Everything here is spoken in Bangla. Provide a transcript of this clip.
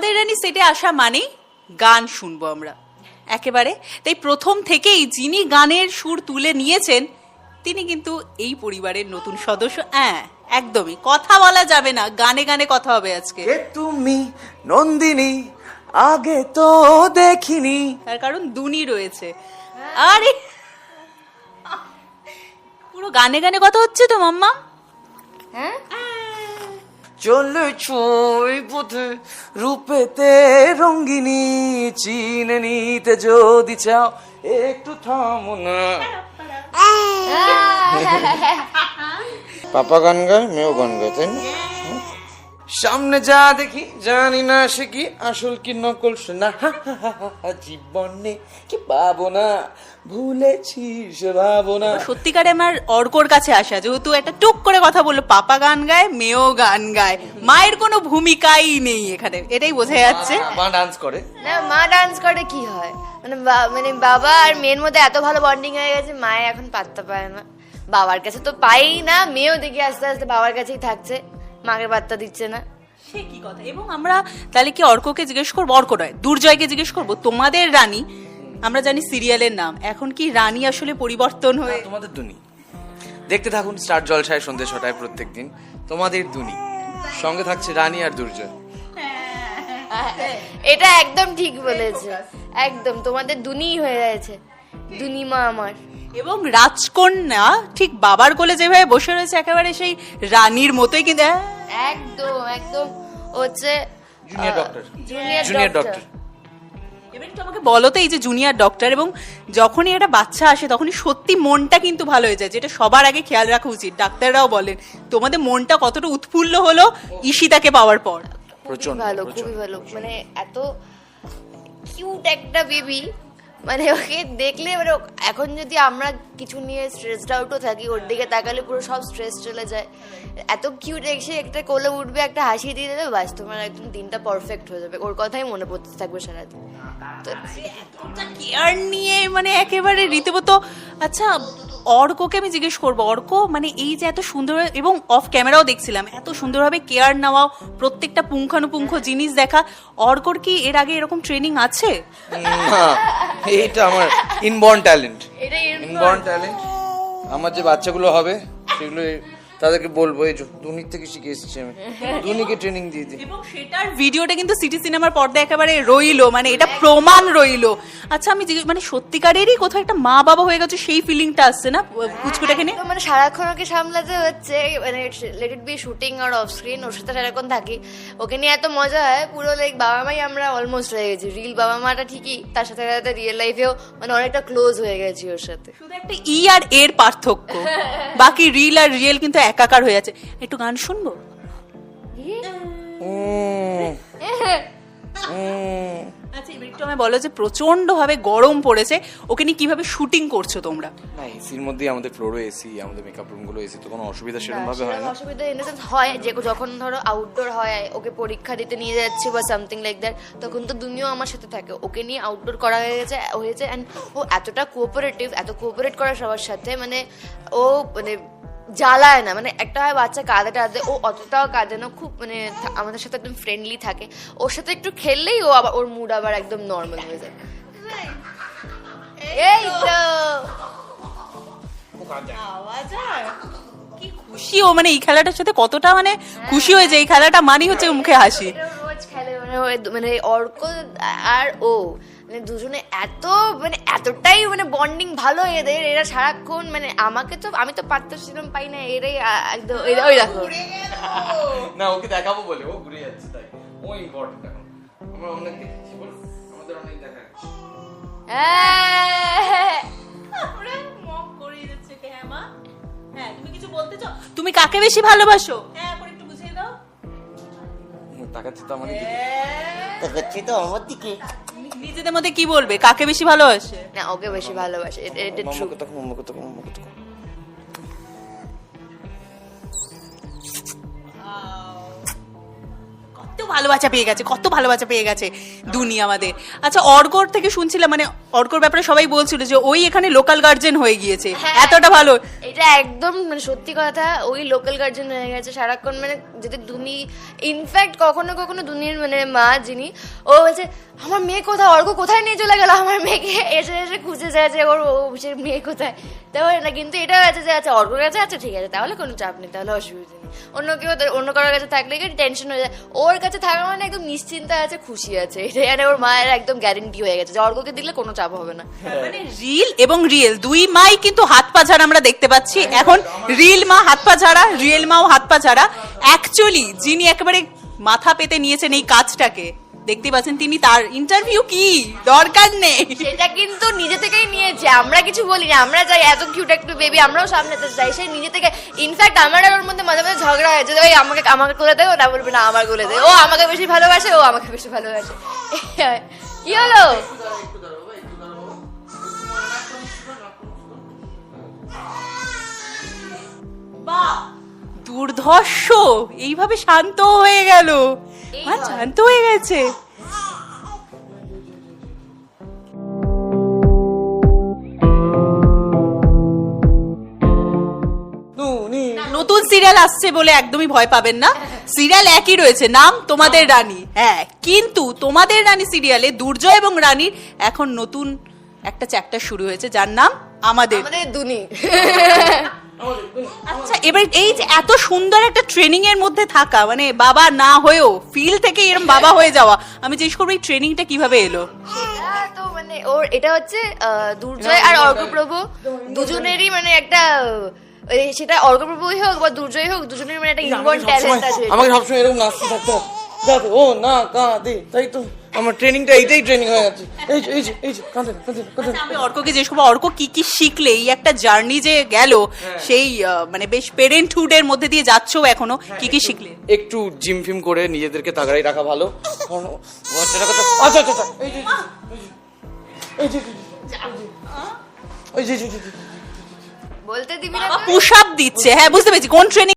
তোমাদের রানী সেটে আসা মানেই গান শুনব আমরা। একেবারে তাই প্রথম থেকেই যিনি গানের সুর তুলে নিয়েছেন তিনি কিন্তু এই পরিবারের নতুন সদস্য। হ্যাঁ একদমই। কথা বলা যাবে না গানে গানে কথা হবে আজকে। তুমি? নন্দিনী? আগে তো দেখিনি। তার কারণ দুনি রয়েছে। আরে পুরো গানে গানে কথা হচ্ছে তো মাম্মা? হ্যাঁ? চলেছ ওই পথে রূপেতে রঙ্গিনী চিনে নিতে যদি চাও একটু থামো না পাপা গান গায় মেয়েও গান গায় তাই না হুম? সামনে যা দেখি জানি না সে কি আসল কি নকল শোনা। জীবনে কি পাবো না? ভুলেছি সে ভাবো না সত্যিকারে আমার অর্কর কাছে আসা যেহেতু একটা টুক করে কথা বলল পাপা গান গায় মেয়েও গান গায়। মায়ের কোনো ভূমিকাই নেই এখানে এটাই বোঝা যাচ্ছে। মা ডান্স করে। না মা ডান্স করে কি হয়? মানে মানে বাবা আর মেয়ের মধ্যে এত ভালো বন্ডিং হয়ে গেছে মায়ে এখন পাত্তা পায় না। বাবার কাছে তো পাই না মেয়েও দেখি আস্তে আস্তে বাবার কাছেই থাকছে। মাকে বার্তা দিচ্ছে না। সে কি কথা? এবং আমরা তাহলে কি অর্ককে জিজ্ঞেস করব অর্ক নয় দুর্জয়কে জিজ্ঞেস করব তোমাদের রানী আমরা জানি সিরিয়ালের নাম এখন কি রানী আসলে পরিবর্তন হয়ে তোমাদের দুনি। দেখতে থাকুন স্টার জলসায় সন্ধ্যে ছটায় প্রত্যেক দিন। তোমাদের দুনি। সঙ্গে থাকছে রানী আর দুর্জয়। এটা একদম ঠিক বলেছে। একদম তোমাদের দুনি হয়ে গেছে। দুনিমা আমার। এবং রাজকন্যা ঠিক বাবার কোলে যেভাবে বসে রয়েছে একেবারে সেই রানীর মতোই কিন্তু হ্যাঁ, একদম একদম হচ্ছে জুনিয়র ডক্টর জুনিয়র ডক্টর এবার আমাকে বলো তো এই যে জুনিয়র ডক্টর এবং যখনই একটা বাচ্চা আসে তখনই সত্যি মনটা কিন্তু ভালো হয়ে যায় যেটা সবার আগে খেয়াল রাখা উচিত। ডাক্তাররাও বলেন তোমাদের মনটা কতটা উৎফুল্ল হলো ঈশিতাকে পাওয়ার পর। প্রচণ্ড ভালো খুবই ভালো। মানে এত কিউট একটা বেবি মানে ওকে দেখলে মানে ও- এখন যদি আমরা কিছু নিয়ে স্ট্রেসড আউটও থাকি ওর দিকে তাকালে পুরো সব স্ট্রেস চলে যায়। এত কিউট এসে একটা কোলে উঠবে একটা হাসি দিয়ে দেবে বাস তোমার একদম দিনটা পারফেক্ট হয়ে যাবে। ওর কথাই মনে পড়তে থাকবে সারাদিন। তো কেয়ার নিয়ে মানে একেবারে রীতিমতো আচ্ছা অর্ককে আমি জিজ্ঞেস করব অর্ক মানে এই যে এত সুন্দর এবং অফ ক্যামেরাও দেখছিলাম এত সুন্দরভাবে কেয়ার নেওয়া প্রত্যেকটা পুঙ্খানুপুঙ্খ জিনিস দেখা অর্কর কি এর আগে এরকম ট্রেনিং আছে? এইটা আমার ইনবর্ন ট্যালেন্ট এটা ইনবর্ন ট্যালেন্ট আমার যে বাচ্চাগুলো হবে সেগুলো তাদেরকে বলব এই দুনির থেকে শিখে এসেছি আমি। দুনিকে ট্রেনিং দিয়ে দিই এবং সেটার ভিডিওটা কিন্তু সিটি সিনেমার পর্দায় একেবারে রইল মানে এটা প্রমাণ রইল। আচ্ছা আমি জিজ্ঞেস মানে সত্যিকারেরই কোথাও একটা মা বাবা হয়ে গেছে সেই ফিলিংটা আসছে না কুচকুটাকে নিয়ে? মানে সারাক্ষণ ওকে সামলাতে হচ্ছে মানে লেট ইট বি শুটিং আর অফ স্ক্রিন ওর সাথে সারাক্ষণ থাকি। ওকে নিয়ে এত মজা হয় পুরো লাইক বাবা মাই আমরা অলমোস্ট হয়ে গেছি। রিল বাবা মাটা ঠিকই তার সাথে সাথে রিয়েল লাইফেও মানে অনেকটা ক্লোজ হয়ে গেছি ওর সাথে। শুধু একটা ই আর এর পার্থক্য বাকি রিল আর রিয়েল কিন্তু একাকার হয়ে আছে। একটু গান শুনব। আচ্ছা এবার একটু আমায় বলো যে প্রচণ্ড ভাবে গরম পড়েছে ওকে নিয়ে কীভাবে শুটিং করছ তোমরা? না এসির মধ্যেই আমাদের ফ্লোরও এসি আমাদের মেকআপ রুমগুলো এসি তো কোনো অসুবিধা সেরকম ভাবে হয় না। অসুবিধা ইন হয় যে যখন ধরো আউটডোর হয় ওকে পরীক্ষা দিতে নিয়ে যাচ্ছি বা সামথিং লাইক দ্যাট তখন তো দুনিয়াও আমার সাথে থাকে। ওকে নিয়ে আউটডোর করা হয়ে গেছে হয়েছে অ্যান্ড ও এতটা কোঅপারেটিভ এত কোঅপারেট করা সবার সাথে মানে ও মানে জ্বালায় না। মানে একটা হয় বাচ্চা কাঁদে টাদে ও অতটাও কাঁদে না খুব মানে আমাদের সাথে একদম ফ্রেন্ডলি থাকে। ওর সাথে একটু খেললেই ও আবার ওর মুড আবার একদম নর্মাল হয়ে যায়। এই তো। কি খুশি ও। মানে এই খেলাটার সাথে কতটা মানে খুশি হয়েছে? এই খেলাটা মানি হচ্ছে মুখে হাসি। খেলে মানে মানে অর্ক আর ও। মানে দুজনে এত মানে এতটাই মানে বন্ডিং ভালো এদের এরা সারাক্ষণ মানে আমাকে তো আমি তো পাত্র সেরকম পাই না এরাই একদম এরা ওই দেখো। না ওকে দেখাবো বলে ও ঘুরে যাচ্ছে তাই। ও ইম্পর্টেন্ট এখন। আমরা অনেক দেখেছি বল। আমাদের অনেক দেখা গেছে হ্যাঁ। হ্যাঁ, তুমি কাকে বেশি ভালোবাসো? হুম, তাকাচ্ছি তো আমাদের দিকে। তাকাচ্ছি তো আমার দিকে। নিজেদের মধ্যে কি বলবে? কাকে বেশি ভালোবাসে? না ওকে বেশি ভালোবাসে। এটা- এটা ট্রু মাম্মাকে তখন মাম্মাকে তখন মাম্মাকে তখন কত ভালো বাচ্চা পেয়ে গেছে কত ভালো বাচ্চা পেয়ে গেছে দুনি আমাদের। আচ্ছা অর্কর থেকে শুনছিলাম মানে অর্কর ব্যাপারে সবাই বলছিল যে ওই এখানে লোকাল গার্জেন হয়ে গিয়েছে। হ্যাঁ। এতটা ভালো এটা একদম মানে সত্যি কথা, ওই লোকাল গার্জেন হয়ে গেছে সারাক্ষণ। মানে যদি দুনি ইনফ্যাক্ট কখনো কখনো দুনির মানে মা যিনি, ও বলছে, আমার মেয়ে কোথায়? অর্ক কোথায় নিয়ে চলে গেল? আমার মেয়েকে এসে এসে খুঁজে যায় যে ওর ও মেয়ে কোথায়? তাহলে না, কিন্তু এটাও আছে যে আচ্ছা অর্ক কাছে আচ্ছা ঠিক আছে, তাহলে কোনো চাপ নেই, তাহলে অসুবিধা নেই। অন্য কেউ অন্য কারোর কাছে থাকলে টেনশন হয়ে যায়। ওর কাছে থাকা মানে একদম নিশ্চিন্তা আছে, খুশি আছে। এটা মানে ওর মায়ের একদম গ্যারেন্টি হয়ে গেছে যে অর্ককে দিলে কোনো চাপ হবে না। মানে রিল এবং রিয়েল দুই মাই কিন্তু হাত পা ঝাড়া আমরা দেখতে পাচ্ছি। এখন রিল মা হাত পা ঝাড়া রিয়েল মাও হাত পা ঝাড়া। অ্যাকচুয়ালি যিনি একেবারে মাথা পেতে নিয়েছেন এই কাজটাকে, দেখতে পাচ্ছেন তিনি তার ইন্টারভিউ কি? দরকার নেই। সেটা কিন্তু নিজে থেকেই নিয়েছে, আমরা কিছু বলি না। আমরা যাই এত কিউট একটু বেবি আমরাও সামলাতে চাই। সে নিজে থেকে ইনফ্যাক্ট আমার আর ওর মধ্যে মাঝে মাঝে ঝগড়া হয়েছে ওই আমাকে আমাকে কোলে দেয় ওটা বলবে, না, আমার করে দেয় ও আমাকে বেশি ভালোবাসে, ও আমাকে বেশি ভালোবাসে। কি হলো? দুর্ধর্ষ এইভাবে শান্ত হয়ে গেল। মা শান্ত হয়ে গেছে। নতুন সিরিয়াল আসছে বলে একদমই ভয় পাবেন না। সিরিয়াল একই রয়েছে নাম তোমাদের রানী। হ্যাঁ কিন্তু তোমাদের রানী সিরিয়ালে দুর্জয় এবং রানীর এখন নতুন একটা চ্যাপ্টার শুরু হয়েছে যার নাম আমাদের। আমাদের দুনি। আচ্ছা এবার এই যে এত সুন্দর একটা ট্রেনিং এর মধ্যে থাকা মানে বাবা না হয়েও ফিল থেকে এরকম বাবা হয়ে যাওয়া আমি জিজ্ঞেস করব এই ট্রেনিংটা কীভাবে এলো? তো মানে ওর এটা হচ্ছে আহ, দুর্জয় আর অর্কপ্রভু দুজনেরই মানে একটা সেটা অর্কপ্রভুই হোক বা দুর্জয় হোক দুজনের মানে একটা ইনবর্ন ট্যালেন্ট আছে। আমাকে সবসময় এরকম নাচতে থাকতে। যাতে ও না কাঁদে তাই তো আমার ট্রেনিংটা এইটাই ট্রেনিং হয়ে গেছে এই যে এই যে এই যে কাঁদে না, কাঁদে না, কাঁদে না। আমি অর্ককে জিজ্ঞেস করব অর্ক কি কি শিখলে এই একটা জার্নি যে গেল সেই মানে বেশ পেরেন্টহুড এর মধ্যে দিয়ে যাচ্ছ এখনও কি কি শিখলে একটু জিম ফিম করে নিজেদেরকে তাগড়াই রাখা ভালো আচ্ছা আচ্ছা আচ্ছা এই যে এই যে এই যে এই যে এই যে বলতে দিবি না পুশ আপ দিচ্ছে হ্যাঁ বুঝতে পেরেছি কোন ট্রেনিং